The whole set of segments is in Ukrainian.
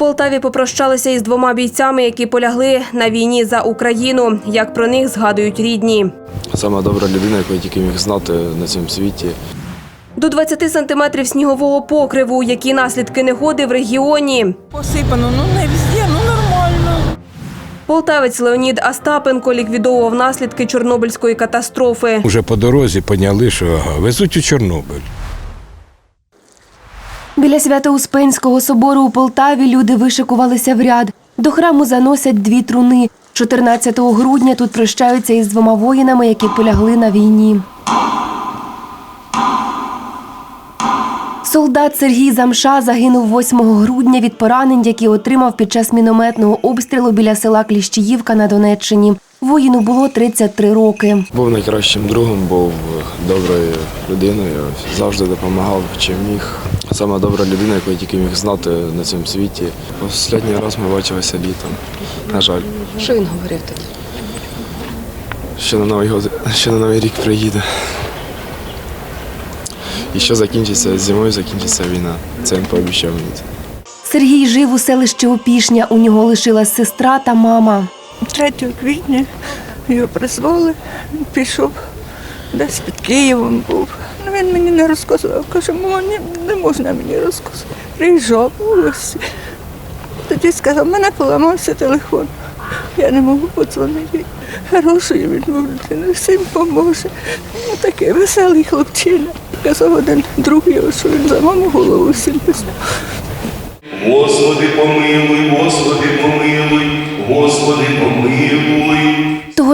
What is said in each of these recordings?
Полтаві попрощалися із двома бійцями, які полягли на війні за Україну. Як про них згадують рідні. Сама добра людина, яку я тільки міг знати на цьому світі. До 20 сантиметрів снігового покриву, які наслідки негоди в регіоні. Посипано, ну не везде, ну нормально. Полтавець Леонід Остапенко ліквідовував наслідки Чорнобильської катастрофи. Уже по дорозі поняли, що везуть у Чорнобиль. Біля Свято-Успенського собору у Полтаві люди вишикувалися в ряд. До храму заносять дві труни. 14 грудня тут прощаються із двома воїнами, які полягли на війні. Солдат Сергій Замша загинув 8 грудня від поранень, які отримав під час мінометного обстрілу біля села Кліщіївка на Донеччині. Воїну було 33 роки. Був найкращим другом, був доброю людиною, завжди допомагав, чим міг. Сама добра людина, яку я тільки міг знати на цьому світі. Останній раз ми бачилися літом. На жаль, Що він говорив тоді? ще на Новий год, ще на Новий рік приїде. І що закінчиться зимою, закінчиться війна. Це він пообіцяв мені. Сергій жив у селищі Опішня. У нього лишилась сестра та мама. 3 квітня його призвали, він пішов десь під Києвом був. Він мені не розказував. Каже, мама, не, можна мені розказувати. Приїжджав ось. Тоді сказав, мене поламався телефон. Я не можу подзвонити. Хороший він був людина, всім поможе. Ну, такий веселий хлопчина. Казав один друг його, що він за маму голову всім писав. Господи, помилуй, Господи, помилуй, Господи, помилуй.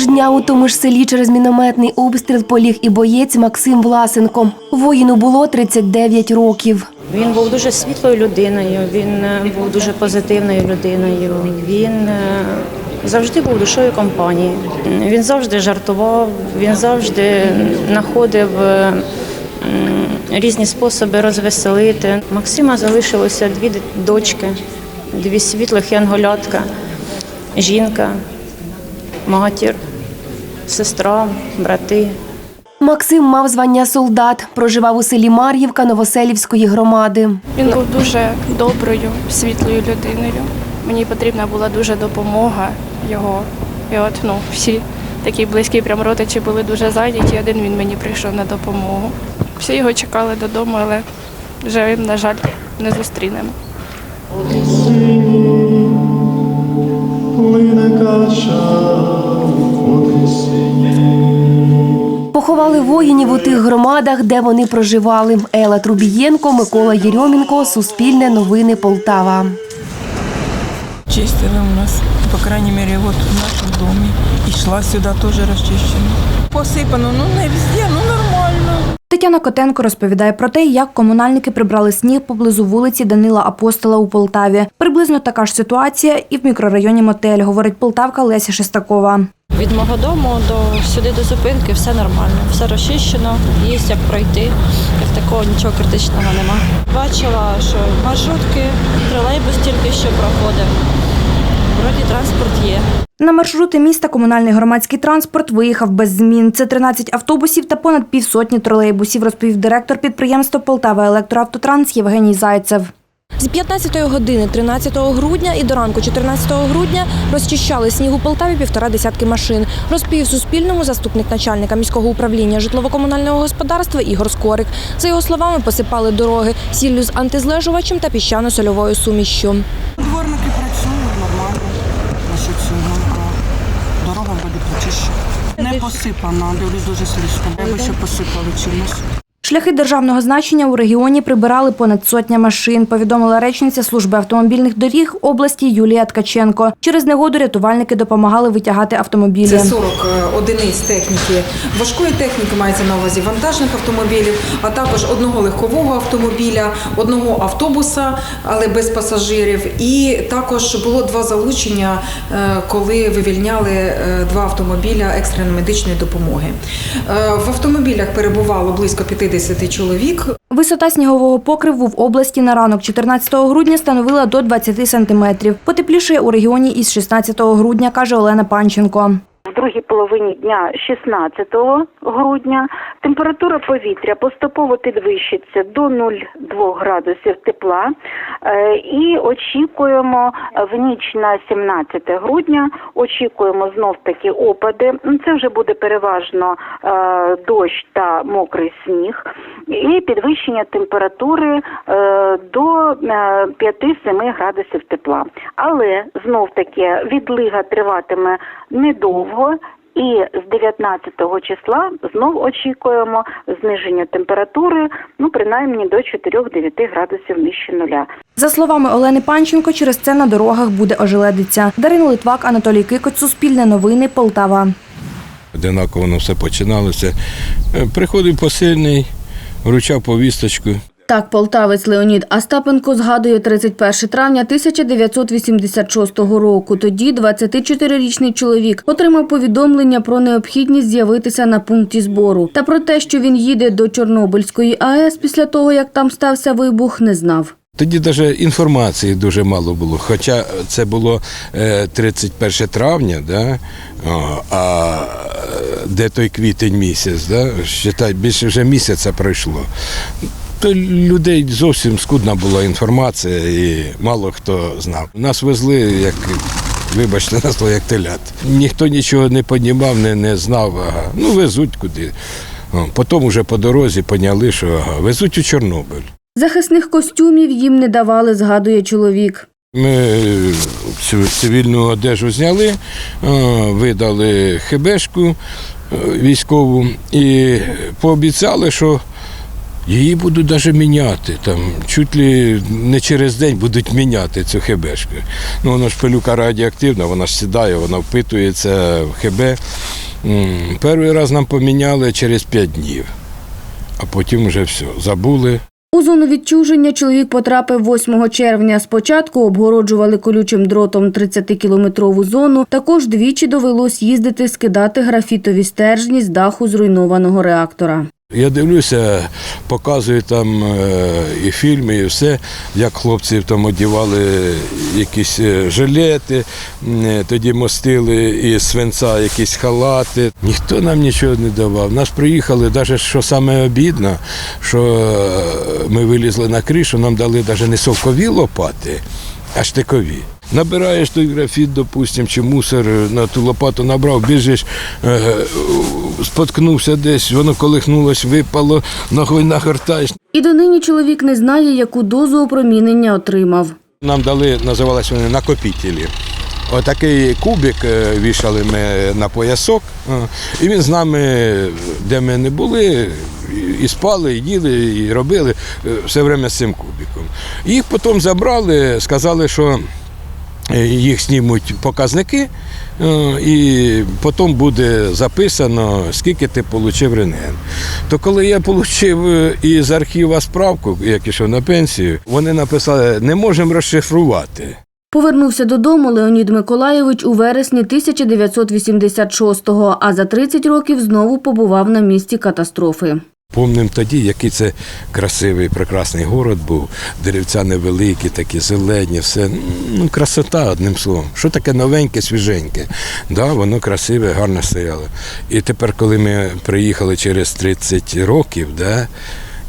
Ж дня у тому ж селі через мінометний обстріл поліг і боєць Максим Власенко. Воїну було 39 років. Він був дуже світлою людиною, він е, був дуже позитивною людиною. Він е, завжди був душою компанії. Він завжди жартував, він завжди знаходив е, різні способи розвеселити. Максима залишилося дві дочки, дві світлих янголятка, жінка, матір, сестра, брати. Максим мав звання солдат, проживав у селі Мар'ївка Новоселівської громади. Він був дуже доброю, світлою людиною. Мені потрібна була дуже допомога його. І от ну, всі такі близькі прям родичі були дуже зайняті. Один він мені прийшов на допомогу. Всі його чекали додому, але живим, на жаль, не зустрінемо. Плине кача. Поховали воїнів у тих громадах, де вони проживали. Ела Трубієнко, Микола Єрьомінко, Суспільне новини Полтава. Чистили у нас, по крайней мере, вот в нашем доме. И шла сюда тоже расчищена. Посипано, ну не везде, ну нормально. Тетяна Котенко розповідає про те, як комунальники прибрали сніг поблизу вулиці Данила Апостола у Полтаві. Приблизно така ж ситуація і в мікрорайоні Мотель, говорить полтавка Леся Шестакова. Від мого дому до сюди до зупинки все нормально, все розчищено, є як пройти. Як такого нічого критичного нема. Бачила, що маршрутки, тролейбус тільки що проходив. Вроді транспорт є. На маршрути міста комунальний громадський транспорт виїхав без змін. Це 13 автобусів та понад півсотні тролейбусів, розповів директор підприємства Полтава Електроавтотранс Євгеній Зайцев. З 15 години 13 грудня і до ранку 14 грудня розчищали сніг у Полтаві півтора десятки машин, розповів Суспільному заступник начальника міського управління житлово-комунального господарства Ігор Скорик. За його словами, посипали дороги сіллю з антизлежувачем та піщано-сольовою сумішшю. Дворники працюють нормально. Цього. а Дорога буде прочищена. Не посипана, дивлюсь дуже слизько. Треба, щоб посипали чимось. Шляхи державного значення у регіоні прибирали понад сотня машин, повідомила речниця служби автомобільних доріг області Юлія Ткаченко. Через негоду рятувальники допомагали витягати автомобілі. Це 40 одиниць техніки важкої техніки, мається на увазі вантажних автомобілів, а також одного легкового автомобіля, одного автобуса, але без пасажирів. І також було два залучення, е, коли вивільняли е, два автомобіля екстреної медичної допомоги. Е, В автомобілях перебувало близько 50 чоловік. Висота снігового покриву в області на ранок 14 грудня становила до 20 сантиметрів. Потеплішає у регіоні із 16 грудня, каже Олена Панченко. В другій половині дня 16 грудня Температура повітря поступово підвищиться до 0,2 градусів тепла Е, і очікуємо в ніч на 17 грудня, очікуємо знов таки опади. Ну, Це вже буде переважно е, дощ та мокрий сніг і підвищення температури е, до е, 5-7 градусів тепла. Але знов таки відлига триватиме недовго. І з 19 числа знов очікуємо зниження температури, ну принаймні до 4-9 градусів нижче нуля. За словами Олени Панченко, через це на дорогах буде ожеледиця. Дарина Литвак, Анатолій Кикоць, Суспільне новини, Полтава. Одинаково воно все починалося. Е, Приходив посильний, вручав повісточку. Так, полтавець Леонід Остапенко згадує 31 травня 1986 року. Тоді 24-річний чоловік отримав повідомлення про необхідність з'явитися на пункті збору. Та про те, що він їде до Чорнобильської АЕС після того, як там стався вибух, не знав. Тоді навіть інформації дуже мало було. Хоча це було е, 31 травня, да? А е, де той квітень місяць, да? Считай, більше вже місяця пройшло. То людей зовсім скудна була інформація і мало хто знав. Нас везли, як, вибачте, на слово, як телят. Ніхто нічого не понімав, не, не знав. Ага. Ну, везуть куди. Потім вже по дорозі поняли, що ага, везуть у Чорнобиль. Захисних костюмів їм не давали, згадує чоловік. Ми цю цивільну одежу зняли, видали хебешку е, військову і пообіцяли, що її будуть навіть міняти. Там, чуть ли не через день будуть міняти цю хебешку. Ну, вона ж пилюка радіоактивна, вона ж сідає, вона впитується в хебе. Перший раз нам поміняли через 5 днів, а потім вже все, забули. У зону відчуження чоловік потрапив 8 червня. Спочатку обгороджували колючим дротом 30-кілометрову зону. Також двічі довелось їздити скидати графітові стержні з даху зруйнованого реактора. Я дивлюся, показують там е, і фільми, і все, як хлопці там одягали якісь е, жилети, е, тоді мостили із свинця якісь халати. Ніхто нам нічого не давав. Нас приїхали, навіть що саме обідно, що ми вилізли на кришу, нам дали навіть не совкові лопати, а штикові. Набираєш той графіт, допустим, чи мусор на ту лопату набрав, біжиш, е, споткнувся десь, воно колихнулось, випало, ногою нагортаєш. І донині чоловік не знає, яку дозу опромінення отримав. Нам дали, називалися вони накопітелі. Отакий кубик е, вішали ми на поясок, е, і він з нами, де ми не були, і спали, і їли, і робили е, все время з цим кубиком. Їх потім забрали, сказали, що е, їх знімуть показники, е, і потім буде записано, скільки ти отримав рентген. То коли я отримав із архіва справку, як ішов на пенсію, вони написали, не можемо розшифрувати. Повернувся додому Леонід Миколайович у вересні 1986-го, а за 30 років знову побував на місці катастрофи. Помним тоді, який це красивий, прекрасний город був. Деревця невеликі, такі зелені, все. Ну, красота, одним словом. Що таке новеньке, свіженьке? Да, воно красиве, гарно стояло. І тепер, коли ми приїхали через 30 років, да,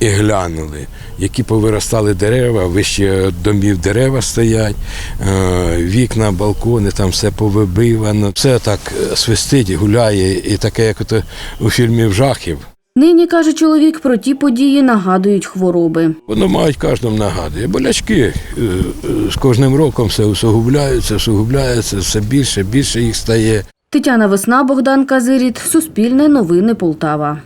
і глянули, які повиростали дерева, вище домів дерева стоять, е, вікна, балкони, там все повибивано. Все так свистить, гуляє, і таке, як у фільмі «Жахів». Нині, каже чоловік, про ті події нагадують хвороби. Воно мають кожному нагадує. Болячки е, е, з кожним роком все усугубляються, усугубляються, все більше, більше їх стає. Тетяна Весна, Богдан Казиріт, Суспільне новини Полтава.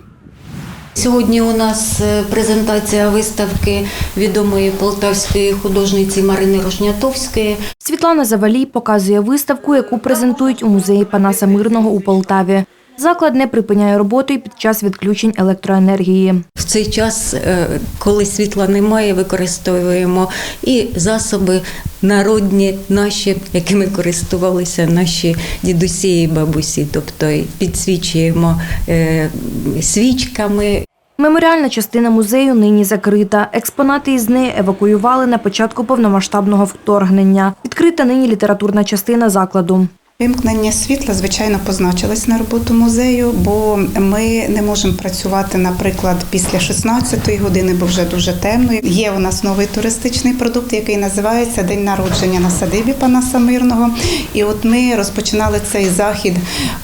Сьогодні у нас е, презентація виставки відомої полтавської художниці Марини Рожнятовської. Світлана Завалій показує виставку, яку презентують у музеї Панаса Мирного у Полтаві. Заклад не припиняє роботу і під час відключень електроенергії. В цей час, е, коли світла немає, використовуємо і засоби народні наші, якими користувалися наші дідусі і бабусі, тобто підсвічуємо е, свічками. Меморіальна частина музею нині закрита. Експонати із неї евакуювали на початку повномасштабного вторгнення. Відкрита нині літературна частина закладу. Вимкнення світла, звичайно, позначилось на роботу музею, бо ми не можемо працювати, наприклад, після 16-ї години, бо вже дуже темно. Є у нас новий туристичний продукт, який називається День народження на садибі Панаса Мирного. І от ми розпочинали цей захід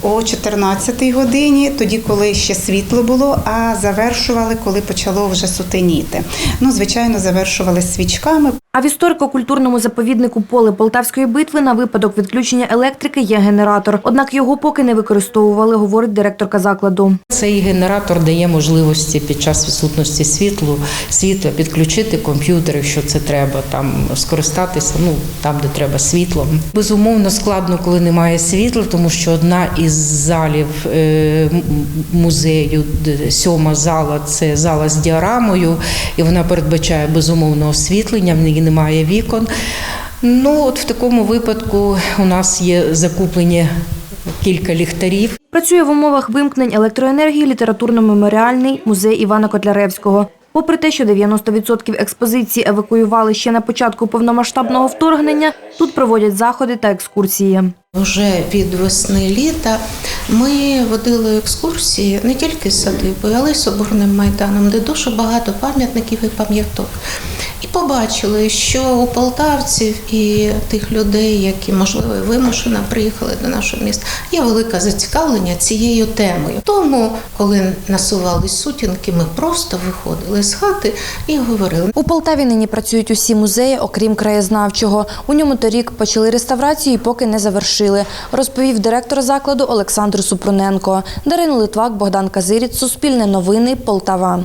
о 14-й годині, тоді, коли ще світло було, а завершували, коли почало вже сутеніти. Ну, звичайно, завершували свічками. А в історико-культурному заповіднику поле Полтавської битви на випадок відключення електрики є генератор. Однак його поки не використовували, говорить директорка закладу. Цей генератор дає можливості під час відсутності світлу світла підключити комп'ютер, якщо це треба, там скористатися. Ну там, де треба світлом. Безумовно, складно, коли немає світла, тому що одна із залів е, музею, сьома зала, це зала з діарамою, і вона передбачає безумовно освітлення. Немає вікон. Ну от в такому випадку у нас є закуплені кілька ліхтарів. Працює в умовах вимкнень електроенергії літературно-меморіальний музей Івана Котляревського. Попри те, що 90% експозиції евакуювали ще на початку повномасштабного вторгнення, тут проводять заходи та екскурсії. Вже від весни літа ми водили екскурсії не тільки з садибою, але й соборним майданом, де дуже багато пам'ятників і пам'яток. І побачили, що у полтавців і тих людей, які можливо вимушено приїхали до нашого міста, є велике зацікавлення цією темою. Тому, коли насувались сутінки, ми просто виходили з хати і говорили. У Полтаві нині працюють усі музеї, окрім краєзнавчого. У ньому торік почали реставрацію і поки не завершили, розповів директор закладу Олександр Супруненко. Дарина Литвак, Богдан Казиріць, Суспільне новини, Полтава.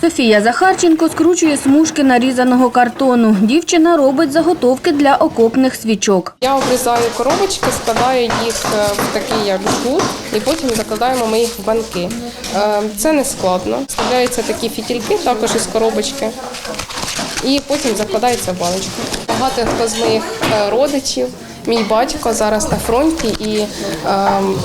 Софія Захарченко скручує смужки нарізаного картону. Дівчина робить заготовки для окопних свічок. Я обрізаю коробочки, складаю їх е, в такий як жгут і потім закладаємо ми їх в банки. Е, Це не складно. Вставляються такі фітільки також із коробочки. І потім закладається баночку. Багато хто з моїх е, родичів, мій батько зараз на фронті і ем,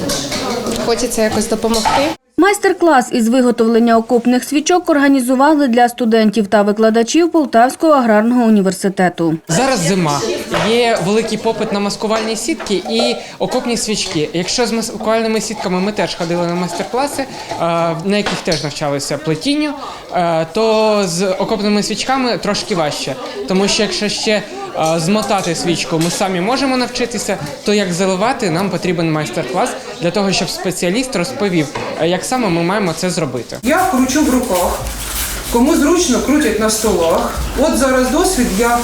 хочеться якось допомогти. Майстер-клас із виготовлення окопних свічок організували для студентів та викладачів Полтавського аграрного університету. Зараз зима. Є великий попит на маскувальні сітки і окопні свічки. Якщо з маскувальними сітками ми теж ходили на майстер-класи, е, на яких теж навчалися плетінню, е, то з окопними свічками трошки важче. Тому що якщо ще змотати свічку ми самі можемо навчитися, то як заливати, нам потрібен майстер-клас для того, щоб спеціаліст розповів, е, як саме ми маємо це зробити. Я кручу в руках. Кому зручно крутять на столах. От зараз досвід я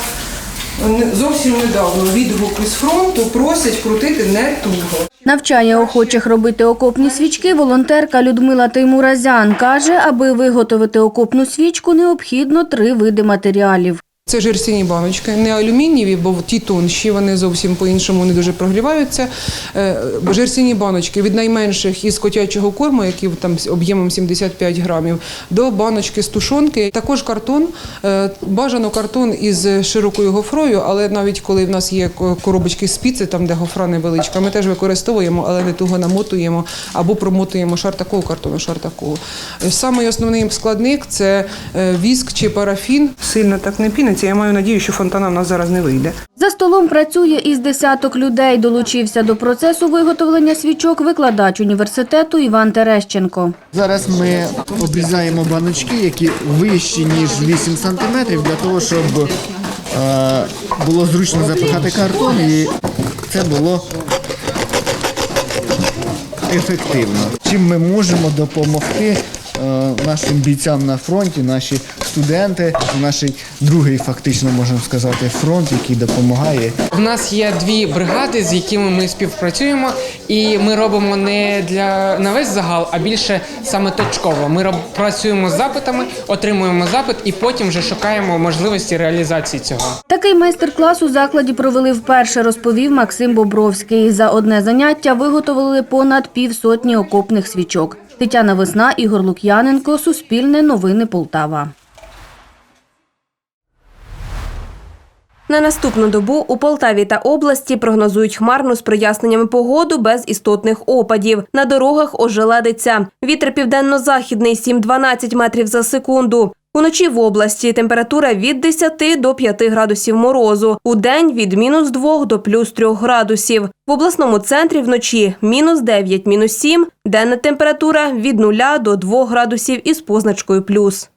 не- зовсім недавно відгук із фронту просять крутити не туго. Навчає охочих робити окопні свічки волонтерка Людмила Теймуразян. Каже, аби виготовити окопну свічку, необхідно три види матеріалів. Це жерсіні баночки, не алюмінієві, бо ті тонші, вони зовсім по-іншому не дуже прогріваються. Е, баночки від найменших із котячого корму, які там об'ємом 75 грамів, до баночки з тушонки. Також картон, е, бажано картон із широкою гофрою, але навіть коли в нас є коробочки з піци, там де гофра невеличка, ми теж використовуємо, але не туго намотуємо або промотуємо шар такого картону, шар такого. Самий основний складник це е, віск чи парафін. Сильно так не піниться. Я маю надію, що фонтана в нас зараз не вийде. За столом працює із десяток людей. Долучився до процесу виготовлення свічок викладач університету Іван Терещенко. Зараз ми обрізаємо баночки, які вищі, ніж 8 сантиметрів, для того, щоб е, було зручно запихати картон і це було ефективно. Чим ми можемо допомогти е, нашим бійцям на фронті, наші студенти, наш другий, фактично можна сказати, фронт, який допомагає У нас є дві бригади, з якими ми співпрацюємо, і ми робимо не для на весь загал, а більше саме точково. Ми роб, працюємо з запитами, отримуємо запит і потім вже шукаємо можливості реалізації цього. Такий майстер-клас у закладі провели вперше, розповів Максим Бобровський. За одне заняття виготовили понад півсотні окопних свічок. Тетяна Весна, Ігор Лук'яненко, Суспільне новини Полтава. На наступну добу у Полтаві та області прогнозують хмарну з проясненнями погоду без істотних опадів. На дорогах ожеледиться. Вітер південно-західний 7-12 метрів за секунду. Уночі в області температура від 10 до 5 градусів морозу, у день від мінус 2 до плюс 3 градусів. В обласному центрі вночі мінус 9, мінус 7, денна температура від 0 до 2 градусів із позначкою плюс.